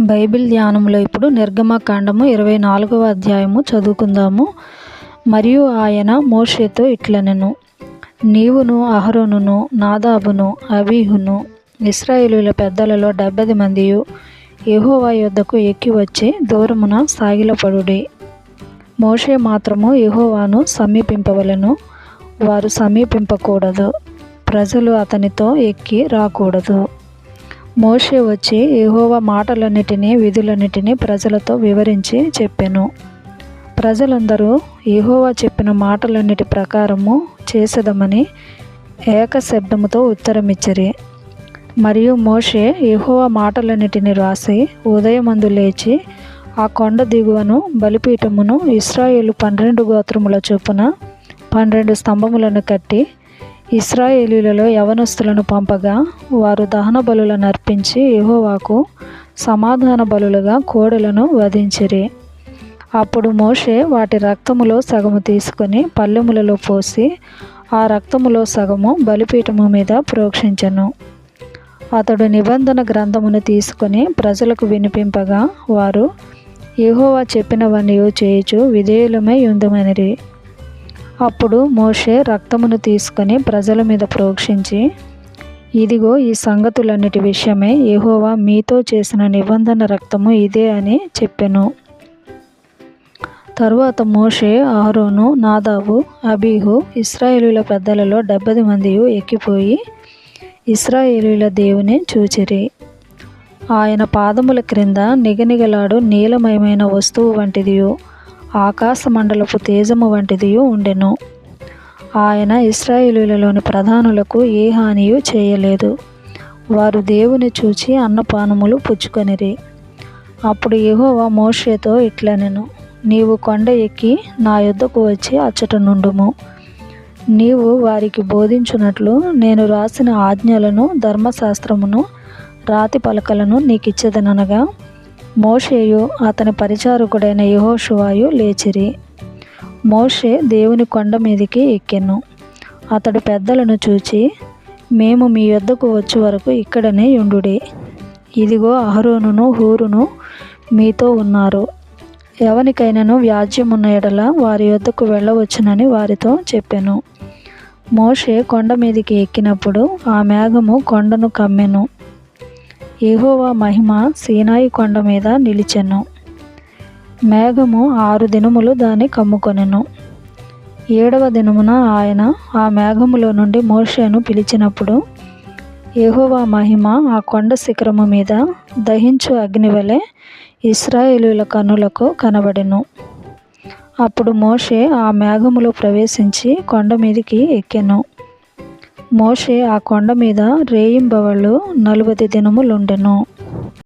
Bible ధ్యానంలో ఇప్పుడు నిర్గమకాండము ఇరవై నాలుగవ అధ్యాయము చదువుకుందాము. మరియు ఆయన మోషేతో ఇట్లనెను నీవును అహరోనును నాదాబును అబీహును ఇస్రాయేలుల పెద్దలలో డెబ్బది మందియు యహోవా యొద్దకు ఎక్కి వచ్చి దూరమున సాగిలపడుడి. మోషే మాత్రము యహోవాను సమీపింపవలను వారు సమీపింపకూడదు. ప్రజలు అతనితో ఎక్కి రాకూడదు. మోషే వచ్చి యెహోవా మాటలన్నిటినీ విధులన్నిటినీ ప్రజలతో వివరించి చెప్పెను. ప్రజలందరూ యెహోవా చెప్పిన మాటలన్నిటి ప్రకారము చేసేదమని ఏక శబ్దముతో ఉత్తరమిచ్చిరి. మరియు మోషే యెహోవా మాటలన్నిటిని రాసి ఉదయమందు లేచి ఆ కొండ దిగువను బలిపీఠమును ఇస్రాయేలు పన్నెండు గోత్రముల చొప్పున పన్నెండు స్తంభములను కట్టి ఇస్రాయేలీలలో యవనస్తులను పంపగా వారు దహన బలులను అర్పించి యహోవాకు సమాధాన బలులుగా కోడలను వధించిరి. అప్పుడు మోషే వాటి రక్తములో సగము తీసుకొని పల్లెములలో పోసి ఆ రక్తములో సగము బలిపీఠము మీద ప్రోక్షించను. అతడు నిబంధన గ్రంథమును తీసుకొని ప్రజలకు వినిపింపగా వారు యహోవా చెప్పినవన్నీ చేయుచు విధేయులమై ఉందమనిరి. అప్పుడు మోషే రక్తమును తీసుకొని ప్రజల మీద ప్రోక్షించి ఇదిగో ఈ సంగతులన్నిటి విషయమే యెహోవా మీతో చేసిన నిబంధన రక్తము ఇదే అని చెప్పెను. తరువాత మోషే ఆహరోను నాదాబు అబీహు ఇస్రాయేలుల పెద్దలలో డెబ్బది మంది ఎక్కిపోయి ఇస్రాయేలీల దేవుని చూచిరి. ఆయన పాదముల క్రింద నిగనిగలాడు నీలమయమైన వస్తువు వంటిదియు. ఆకాశ మండలపు తేజము వంటిదియు ఉండెను. ఆయన ఇస్రాయేలీలలోని ప్రధానులకు ఏ హానియు చేయలేదు. వారు దేవుని చూచి అన్నపానములు పుచ్చుకొనిరి. అప్పుడు యహోవా మోషేతో ఇట్లనెను నీవు కొండ ఎక్కి నా యొద్దకు వచ్చి అచ్చట నుండుము. నీవు వారికి బోధించున్నట్లు నేను రాసిన ఆజ్ఞలను ధర్మశాస్త్రమును రాతి పలకలను నీకిచ్చేదనగా మోషేయు అతని పరిచారకుడైన యహోషువాయు లేచిరి. మోషే దేవుని కొండ మీదికి ఎక్కెను. అతడు పెద్దలను చూచి మేము మీ యొద్దకు వచ్చే వరకు ఇక్కడనే ఉండుడి. ఇదిగో అహరోనును హూరును మీతో ఉన్నారు. ఎవనికైనాను వ్యాజ్యమున్న ఎడల వారి యొద్దకు వెళ్ళవచ్చునని వారితో చెప్పాను. మోషే కొండ మీదికి ఎక్కినప్పుడు ఆ మేఘము కొండను కమ్మెను. ఏహోవా మహిమ సీనాయి కొండ మీద నిలిచెను. మేఘము ఆరు దినములు దాన్ని కమ్ముకొనెను. ఏడవ దినమున ఆయన ఆ మేఘములో నుండి మోషేను పిలిచినప్పుడు ఏహోవా మహిమ ఆ కొండ శిఖరము మీద దహించు అగ్ని వలె ఇస్రాయేలుల కన్నులకు కనబడెను. అప్పుడు మోషే ఆ మేఘములో ప్రవేశించి కొండ మీదికి ఎక్కెను. మోషే ఆ కొండ మీద రేయింబవళ్ళు నలుబది దినములుండెను.